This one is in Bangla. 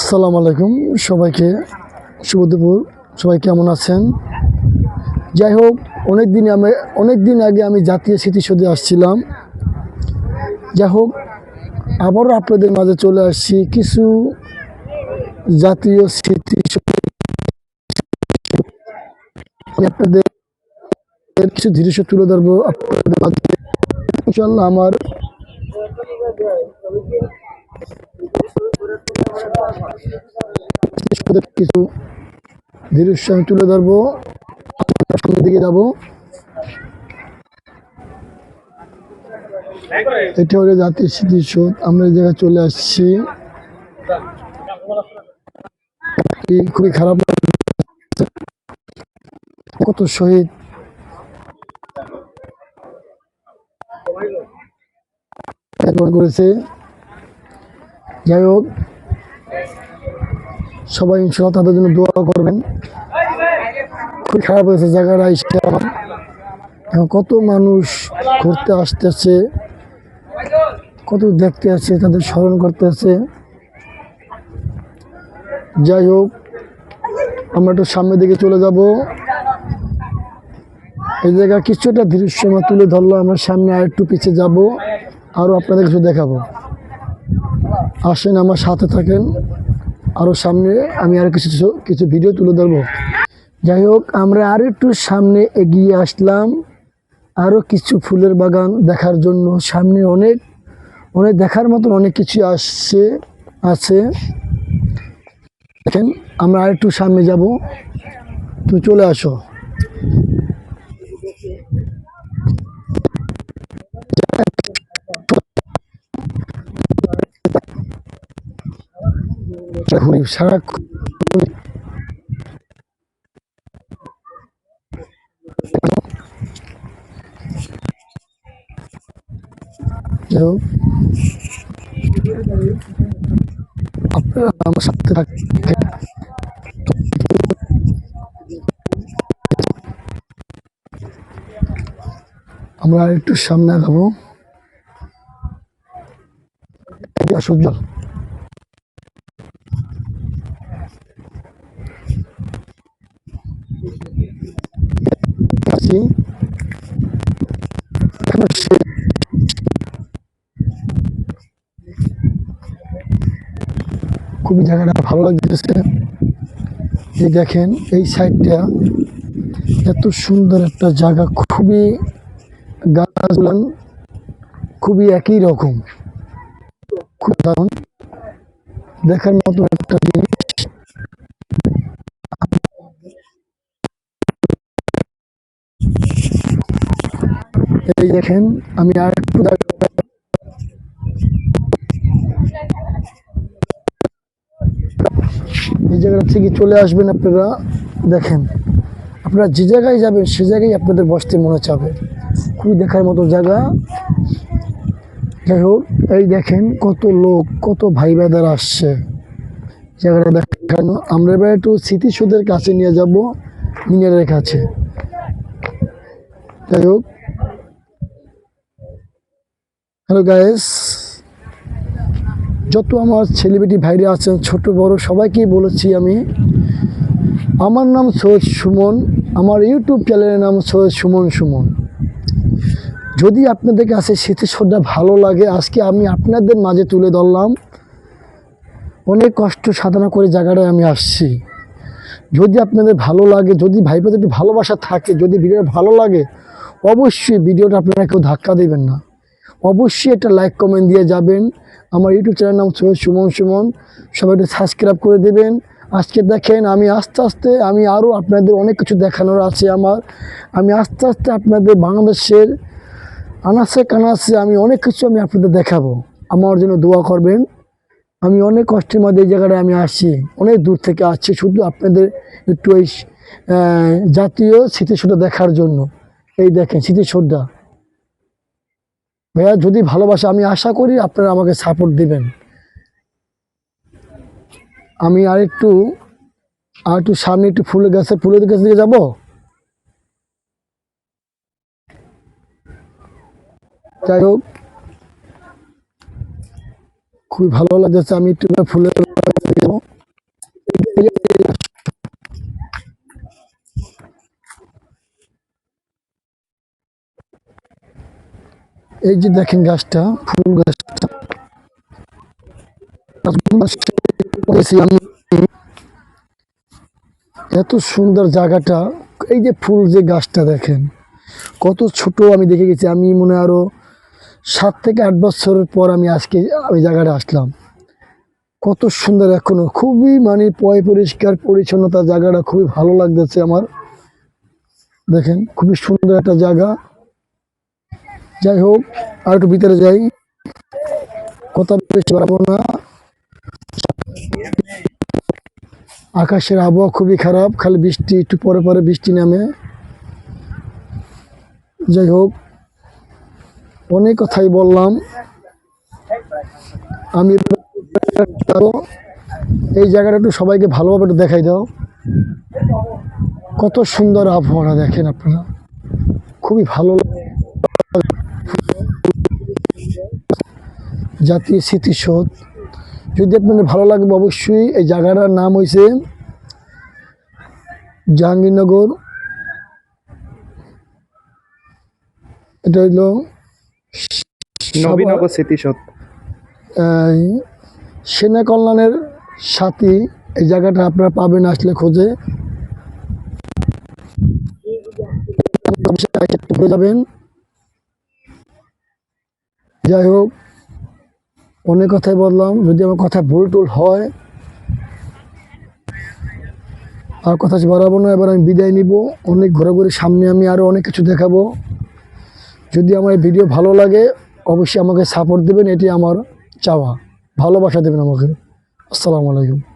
আসসালামু আলাইকুম সবাইকে। শুভ সবাই কেমন আছেন? যাই হোক অনেক দিন আমি অনেক দিন আগে আমি জাতীয় স্মৃতিসৌধে আসছিলাম। যাই হোক আবারও আপনাদের মাঝে চলে আসছি কিছু জাতীয় স্মৃতিসৌধ। আপনাদের কিছু দৃশ্য তুলে ধরবো আপনাদের মাঝে। আমার কিছু দৃশ্য আমি তুলে ধরবো। সামনের দিকে যাব। এটা হলো জাতীয় স্মৃতিসৌধ। আমরা এই জায়গায় চলে আসছি। খুবই খারাপ কত শহীদ। করেছে। যাই হোক সবাই ইনশাল্লাহ তাদের জন্য দোয়া করবেন। খুবই খারাপ হয়েছে জায়গাটা এসে আমার। কত মানুষ ঘুরতে আসতেছে, কত দেখতে আছে তাদের স্মরণ করতে আছে যাই হোক, আমরা একটু সামনের দিকে চলে যাব। এই জায়গা কিছুটা দৃশ্য আমরা তুলে ধরলো আমরা সামনে আর একটু পিছিয়ে যাব আরও আপনাদের কিছু দেখাবো। আসেন, আমার সাথে থাকেন। আরও সামনে আমি আর কিছু কিছু ভিডিও তুলে ধরবো। যাই হোক, আমরা আর একটু সামনে এগিয়ে আসলাম। আরও কিছু ফুলের বাগান দেখার জন্য। সামনে অনেক অনেক দেখার মতন অনেক কিছু আসছে, আছে। দেখেন, আমরা আর একটু সামনে যাব। তুমি চলে আসো। ঘুরি সারাক্ষণ যাই হোক আপনারা আমার সাথে থাকেন আমরা আর একটু সামনে আগাবো সূর্য আছি এখন সে খুবই জায়গাটা ভালো লাগতেছে। যে দেখেন, এই সাইডটা এত সুন্দর একটা জায়গা, খুবই গাছগুলান খুবই একই রকম। খুব দারুণ। দেখার মতো একটা জিনিস। এই দেখেন, আমি আর একটু এই জায়গাটা থেকে চলে আসবেন আপনারা, দেখেন। আপনারা যে জায়গায় যাবেন, সে জায়গায় আপনাদের বসতে মনে চাবে খুবই দেখার মতো জায়গা। যাই হোক, এই দেখেন কত লোক, কত ভাই ভাইদার আসছে। জায়গাটা দেখানো আমরা এবার একটু স্মৃতিসৌধের কাছে নিয়ে যাব, মিনারের কাছে। যাই হোক হ্যালো গায়েস যত আমার সেলিব্রিটি ভাইরা আছেন, ছোট, বড়, সবাইকেই বলেছি আমি, আমার নাম সৈয়দ সুমন, আমার ইউটিউব চ্যানেলের নাম সৈয়দ সুমন সুমন। যদি আপনাদের কাছে স্মৃতিসৌধটা ভালো লাগে, আজকে আমি আপনাদের মাঝে তুলে ধরলাম, অনেক কষ্ট সাধনা করে জায়গাটায় আমি আসছি। যদি আপনাদের ভালো লাগে, যদি ভাইপোদের একটু ভালোবাসা থাকে, যদি ভিডিওটা ভালো লাগে, অবশ্যই ভিডিওটা আপনারা কেউ ধাক্কা দেবেন না। অবশ্যই একটা লাইক কমেন্ট দিয়ে যাবেন। আমার ইউটিউব চ্যানেল নাম সৈয়দ সুমন সুমন। সবাই একটু সাবস্ক্রাইব করে দেবেন। আজকে দেখেন আমি আস্তে আস্তে আমি আরও আপনাদের অনেক কিছু দেখানোর আছে আমার। আমি আস্তে আস্তে আপনাদের বাংলাদেশের আনাসে কানাসে আমি অনেক কিছু আমি আপনাদের দেখাবো। আমার জন্য দোয়া করবেন। আমি অনেক কষ্টের মধ্যে এই জায়গাটায় আমি আসছি। অনেক দূর থেকে আসছি শুধু আপনাদের একটু আহ, জাতীয় স্মৃতিসৌধ দেখার জন্য। এই দেখেন স্মৃতিসৌধটা। ভাইয়া, যদি ভালোবাসা, আমি আশা করি আপনারা আমাকে সাপোর্ট দিবেন। আমি আর একটু আর একটু সামনে একটু ফুলের গাছে, ফুলের গাছ দিকে যাব? যাই হোক, খুবই ভালো লাগছে আমি একটু ফুলের গাছে যাব এই যে দেখেন গাছটা, ফুল গাছটা। এত সুন্দর জায়গাটা, এই যে ফুল যে গাছটা দেখেন, কত ছোট আমি দেখে গেছি। আমি মনে আরও সাত থেকে আট বছরের পর আমি আজকে ওই জায়গাটা আসলাম। কত সুন্দর এখনও, খুবই মানে পয় পরিষ্কার পরিচ্ছন্নতা জায়গাটা খুবই ভালো লাগতেছে আমার। দেখেন, খুবই সুন্দর একটা জায়গা। যাই হোক, আর একটু ভিতরে যাই। কথা বেশি পারব না। আকাশের আবহাওয়া খুবই খারাপ, খালি বৃষ্টি, একটু পরে পরে বৃষ্টি নামে। যাই হোক, অনেক কথাই বললাম। আমি এই জায়গাটা একটু সবাইকে ভালোভাবে একটু দেখাই দাও। কত সুন্দর আবহাওয়াটা দেখেন আপনারা। খুবই ভালো লাগে। জাতীয় স্মৃতিসৌধ। যদি আপনাদের ভালো লাগবে অবশ্যই এই জায়গাটার নাম হয়েছে জাহাঙ্গীরনগর। এটা হইল নবীনগর স্মৃতিসৌধ। সেনা কল্যাণের সাথী এই জায়গাটা আপনারা পাবেন আসলে খোঁজে। যাবেন। যাই হোক অনেক কথাই বললাম, যদি আমার কথা ভুল টুল হয়, আর কথা বাড়াবো না, এবার আমি বিদায় নিব। অনেক ঘোরাঘুরি সামনে আমি আরও অনেক কিছু দেখাবো। যদি আমার এই ভিডিও ভালো লাগে, অবশ্যই আমাকে সাপোর্ট দেবেন, এটি আমার চাওয়া। ভালোবাসা দেবেন আমাকে। আসসালামু আলাইকুম।